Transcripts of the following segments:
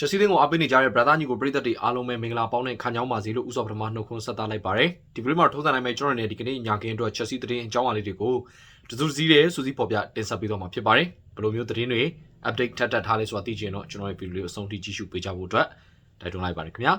ချက်စီးသင်းကိုအားပေးနေကြတဲ့ brother ညီကိုပရိသတ်တွေအားလုံးပဲမင်္ဂလာပေါင်းနဲ့ခံကြောင်းပါစေလို့ဥစွာပထမနှုတ်ခွန်းဆက်သလိုက်ပါတယ်ဒီဗီဒီယိုမှာထုံးစံနိုင်မဲ့ကျွန်တော်တို့ဒီကနေ့ညာကင်းအတွက်ချက်စီးသတင်းအကြောင်းအရာလေးတွေကိုတစုစည်းတဲ့စူးစီးပေါ်ပြတင်ဆက်ပေးတော့မှာဖြစ်ပါတယ်ဘယ်လိုမျိုးသတင်းတွေ update ထပ်ထပ်ထားလဲဆိုတာသိချင်တော့ကျွန်တော်ရဲ့ဗီဒီယိုလေးကိုအဆုံးထိကြည့်ရှုပေးကြဖို့အတွက် တိုက်တွန်းလိုက်ပါတယ်ခင်ဗျာ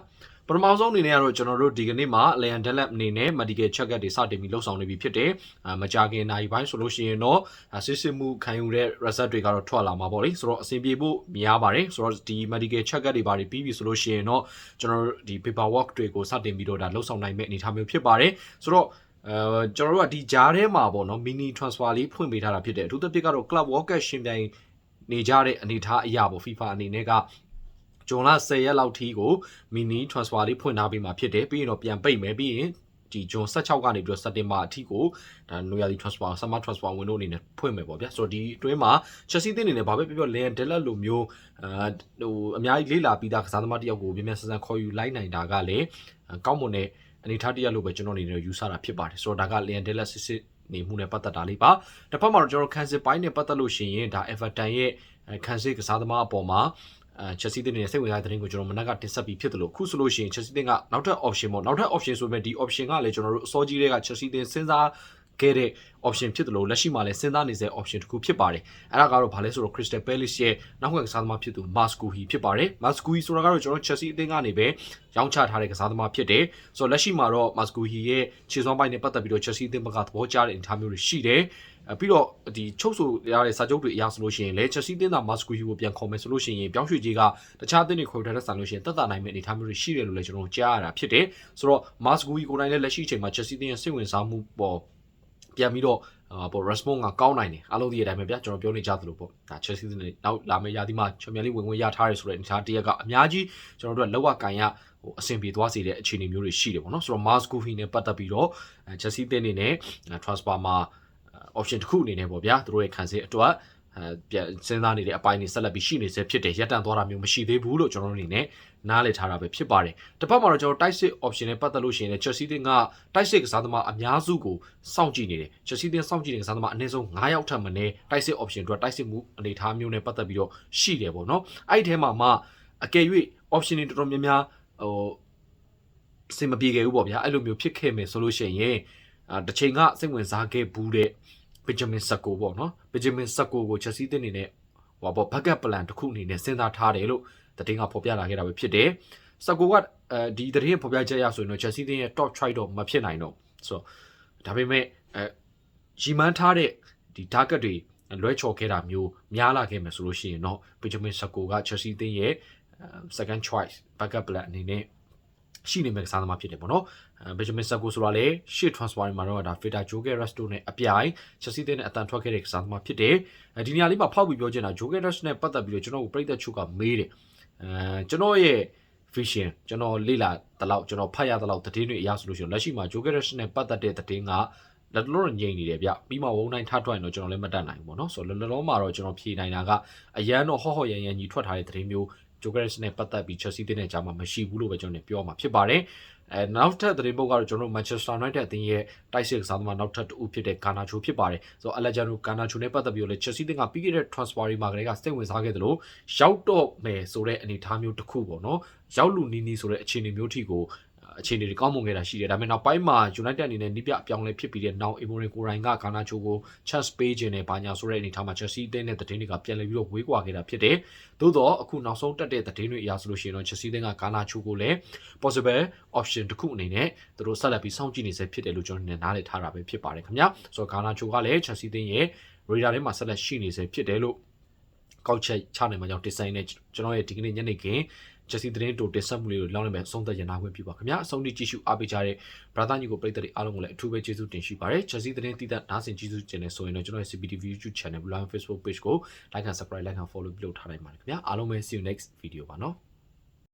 ပထမဆုံးအနေနဲ့ကတော့ကျွန်တော်တို့ဒီကနေ့မှာ Lion Develop အနေနဲ့ medical check up တွေစတင်ပြီးလှုပ်ဆောင်နေပြီဖြစ်တယ်အာမကြခင်နိုင်ပိုင်းဆိုလို့ရှိရင်တော့ဆစ်စစ်မှုခံယူတဲ့ result တွေကတော့ထွက်လာမှာပေါ့လေဆိုတော့အဆင်ပြေဖို့များပါတယ်ဆိုတော့ဒီ medical check up တွေဘာတွေပြီးပြီဆိုလို့ရှိရင်တော့ကျွန်တော်တို့ဒီ paperwork တွေကိုစတင်ပြီးတော့ဒါလှုပ်ဆောင်နိုင်မဲ့အနေအထားမျိုးဖြစ်ပါတယ်ဆိုတော့အဲကျွန်တော်တို့ကဒီကြားထဲမှာပေါ့နော် mini transfer လေးဖွင့်ပေးထားတာဖြစ်တယ်အထူးသဖြင့်ကတော့ club worker ရှင်ပြိုင်နေကြတဲ့အနေအထားအရာပေါ့ FIFA အနေနဲ့က ဂျွန်လ10ရက်လောက်ထိကို mini transfer လေးဖွင့်ထားပေးမှာဖြစ်တယ်ပြီးရင်တော့ပြန်ပိတ်မယ်ပြီးရင်ဒီဂျွန်16ကနေပြီးတော့စက်တင်ဘာအထိကိုဒါနွေရာသီ transfer summer transfer window အနေနဲ့ဖွင့်မယ်ပေါ့ဗျာဆိုတော့ဒီအတွင်းမှာ Chelsea တင်းအနေနဲ့ဘာပဲပြောပြော Leon Delap လိုမျိုးအာဟိုအများကြီးလေးလာပြီးသားကစားသမားတစ်ယောက်ကိုမြန်မြန်ဆန်ဆန်ခေါ်ယူလိုက်နိုင်တာကလည်းကောင်းမွန်တဲ့အနေထားတစ်ရပ်လို့ပဲကျွန်တော်အနေနဲ့ယူဆတာဖြစ်ပါတယ်ဆိုတော့ဒါက Leon Delap စစ်စစ်နေမှုနဲ့ပတ်သက်တာလေးပါတစ်ဖက်မှာတော့ကျွန်တော်ခန်းစစ်ပိုင်းနဲ့ပတ်သက်လို့ရှိရင်ဒါ Everton ရဲ့ခန်းစစ်ကစားသမားအပေါ်မှာ အဲချက်စီးတင်နေတဲ့စိတ်ဝင်စားတဲ့သတင်းကိုကျွန်တော်မနက်ကတင်ဆက်ပြီးဖြစ်တယ်လို့ခုဆိုလို့ရှိရင်ချက်စီးတင်ကနောက်ထပ် option ပေါ့နောက်ထပ် option ဆိုပေမဲ့ဒီ option ကလည်းကျွန်တော်တို့အစောကြီးတွေကချက်စီးတင်စဉ်းစား ခဲ့တဲ့ option ဖြစ်တယ်လို့လက်ရှိမှာလည်းစဉ်းစားနေစေ option တစ်ခုဖြစ်ပါတယ်အဲ့ဒါကတော့ဘာလဲဆိုတော့ Crystal Palace ရဲ့နောက်ကကစားသမားဖြစ်သူ Mascuhi ဖြစ်ပါတယ် Mascuhi ဆိုတာကတော့ကျွန်တော် Chelsea အသင်းကနေပဲရောင်းချထားတဲ့ကစားသမားဖြစ်တယ်ဆိုတော့လက်ရှိမှာတော့ Mascuhi ရဲ့ခြေစွမ်းပိုင်းနဲ့ပတ်သက်ပြီးတော့ Chelsea အသင်းဘက်ကသဘောကျတဲ့အနေအထားမျိုးတွေရှိတယ်အဲပြီးတော့ဒီချုပ်ဆိုရတဲ့စာချုပ်တွေအရဆိုလို့ရှိရင်လည်း Chelsea တင်းသား Mascuhi ကိုပြန်ခေါ်မယ်ဆိုလို့ရှိရင်ပြောင်းရွှေ့ကြီးကတခြားအသင်းတွေခေါ်ထားတဲ့ဆန်လို့ရှိရင်တက်တာနိုင်မယ့်အနေအထားမျိုးတွေရှိတယ်လို့လည်းကျွန်တော်ကြားရတာဖြစ်တယ်ဆိုတော့ Mascuhi ကိုယ်တိုင်လည်းလက်ရှိအချိန်မှာ Chelsea တင်းရဲ့စိတ်ဝင်စားမှုပေါ် ပြန်ပြီးတော့အာပေါ့ response ကကောင်းနိုင်တယ်အားလုံးဒီအတိုင်းပဲဗျာကျွန်တော်ပြောနေကြသလိုပေါ့ဒါ Chelsea နဲ့နောက်လာမယ့်ရာသီမှာချန်ပီယံလိဝင်ဝင်ရထားရဲဆိုတဲ့အနေအထားတရက်ကအများကြီးကျွန်တော်တို့ကလောက်ဝကန်ရဟိုအဆင်ပြေသွားစေတဲ့အခြေအနေမျိုးတွေရှိတယ်ပေါ့နော်ဆိုတော့ Mascuhi နဲ့ပတ်သက်ပြီးတော့ Chelsea တင်းနေနဲ့ transfer မှာ option တစ်ခုအနေနဲ့ပေါ့ဗျာသူတို့ရဲ့ခံစစ်အတွက် အဲပြန်စဉ်းစားနေတဲ့အပိုင်းတွေဆက်လက်ပြီးရှိနေစေဖြစ်တယ်ရက်တန့်သွားတာမျိုးမရှိသေးဘူးလို့ကျွန်တော်တို့အနေနဲ့နားလည်ထားတာပဲဖြစ်ပါတယ်တစ်ဖက်မှာတော့ကျွန်တော် type 6 option နဲ့ပတ်သက်လို့ရှိရင်လည်း Chelsea တင်းက type 6ကစားသမားအများစုကိုစောင့်ကြည့်နေတယ် Chelsea တင်းစောင့်ကြည့်နေတဲ့ကစားသမားအနည်းဆုံး9ယောက်ထပ်မနည်း type 6 option အတွက် type 6မှုအနေထားမျိုးနဲ့ပတ်သက်ပြီးတော့ရှိတယ်ပေါ့နော်အဲ့ဒီထဲမှာမှအကယ်၍ option တွေတော်တော်များများဟိုအဆင်မပြေခဲ့ဘူးပေါ့ဗျာအဲ့လိုမျိုးဖြစ်ခဲ့မယ်ဆိုလို့ရှိရင်အာတစ်ချိန်ကစိတ်ဝင်စားခဲ့ဘူးတဲ့ Benjamin Sacco ပေါ့နော် Benjamin Sacco ကို Chelsea တင်းနေနဲ့ဟိုပေါ့ backup plan တစ်ခုအနေနဲ့စဉ်းစားထားတယ်လို့တည်င်းကဖော်ပြလာခဲ့တာပဲဖြစ်တယ်။ Sacco ကအဲဒီတည်င်းဖော်ပြချက်ရဆိုရင်တော့ Chelsea တင်းရဲ့ top try တော့မဖြစ်နိုင်တော့ဆိုတော့ဒါပေမဲ့အဲရီမန်းထားတဲ့ဒီ target တွေလွဲချော်ခဲ့တာမျိုးများလာခဲ့မယ်ဆိုလို့ရှိရင်တော့ Benjamin Sacco က Chelsea တင်းရဲ့ second choice backup plan အနေနဲ့ ရှိနေမဲ့ကစားသမားဖြစ်တယ်ပေါ့နော်အဲဘယ်ဂျမင်ဆာကိုဆိုတာလေရှေ့ transfer မှာတော့ဒါ Feta Joker Resto နဲ့အပြိုင် Chelsea တဲ့နဲ့အတန်ထွက်ခဲ့တဲ့ကစားသမားဖြစ်တယ်အဲဒီနေရာလေးမှာဖောက်ပြီးပြောချင်တာ Joker Resto နဲ့ပတ်သက်ပြီးတော့ကျွန်တော်ကိုပြိသက်ချုပ်ကမေးတယ်အဲကျွန်တော်ရဲ့ vision ကျွန်တော်လေ့လာတလောက်ကျွန်တော်ဖတ်ရတလောက်သတင်းတွေအရဆိုလို့ရှိရင်လက်ရှိမှာ Joker Resto နဲ့ပတ်သက်တဲ့သတင်းကလက်လုံးငြိမ်နေတယ်ဗျပြီးမှဝုန်းတိုင်းထထွက်ရင်တော့ကျွန်တော်လည်းမတတ်နိုင်ဘူးပေါ့နော်ဆိုတော့လောလောမှာတော့ကျွန်တော်ဖြေနိုင်တာကအရန်တော့ဟော့ဟော့ရန်ရန်ကြီးထွက်ထားတဲ့သတင်းမျိုး Jokeris နဲ့ပတ်သက်ပြီး Chelsea တင်းနဲ့ကြားမှာမရှိဘူးလို့ပဲကျွန်တော်ပြောမှာဖြစ်ပါတယ်။အဲနောက်ထပ်သတင်းပုတ်ကတော့ကျွန်တော်တို့ Manchester United အသင်းရဲ့တိုက်စစ်ကစားသမားနောက်ထပ်တစ်ဦးဖြစ်တဲ့ Garnacho ဖြစ်ပါတယ်။ဆိုတော့ Alejandro Garnacho နဲ့ပတ်သက်ပြီးတော့လည်း Chelsea တင်းကပြီးခဲ့တဲ့ transfer တွေမှာကလေးကစိတ်ဝင်စားခဲ့သလိုရောက်တော့မယ်ဆိုတဲ့အနေအထားမျိုးတစ်ခုပေါ့နော်။ရောက်လူနီးနီးဆိုတဲ့အခြေအနေမျိုးထိကို အခြေအနေတွေကောင်းမွန်ခဲ့တာရှိတယ်ဒါပေမဲ့နောက်ပိုင်းမှာ United အနေနဲ့နိပြအပြောင်းလဲဖြစ်ပြီးတဲ့နောက် Emory ကိုရိုင်းကဂါနာချိုကို chance ပေးခြင်းနဲ့ဘာညာဆိုတဲ့အနေထားမှာ Chelsea အသင်းနဲ့သတင်းတွေကပြန်လည်ပြီးတော့ဝေးကွာခဲ့တာဖြစ်တယ်။သို့တော့အခုနောက်ဆုံးတက်တဲ့သတင်းတွေအရဆိုလို့ရှိရင်တော့ Chelsea အသင်းကဂါနာချိုကိုလည်း possible option တစ်ခုအနေနဲ့သူတို့ဆက်လက်ပြီးစောင့်ကြည့်နေစေဖြစ်တယ်လို့ကျွန်တော်နေနားလည်ထားတာပဲဖြစ်ပါတယ်ခင်ဗျာ။ဆိုတော့ဂါနာချိုကလည်း Chelsea အသင်းရဲ့ radar ထဲမှာဆက်လက်ရှိနေစေဖြစ်တယ်လို့ ကောက်ချက်ချနိုင်မှာကြောင့် design နဲ့ကျွန်တော်ရဲ့ဒီကနေ့ညနေခင်းချက်စီသတင်းတိုတင်ဆက်မှုလေးကိုလောက်နေမယ်အဆုံးသက်ရနာခွင့်ပြုပါခင်ဗျာအဆုံးထိကြည့်ရှုအားပေးကြတဲ့ brother ညီကိုပရိသတ်တွေအားလုံးကိုလည်းအထူးပဲကျေးဇူးတင်ရှိပါတယ်ချက်စီသတင်းတည်တဲ့နားဆင်ကျေးဇူးတင်နေဆိုရင်တော့ကျွန်တော်ရဲ့ CPTV YouTube channel ဘလိုင်း Facebook page ကို like and subscribe like and follow ပြုလုပ်ထားနိုင်ပါတယ်ခင်ဗျာအားလုံးပဲ see you next video ပါနော်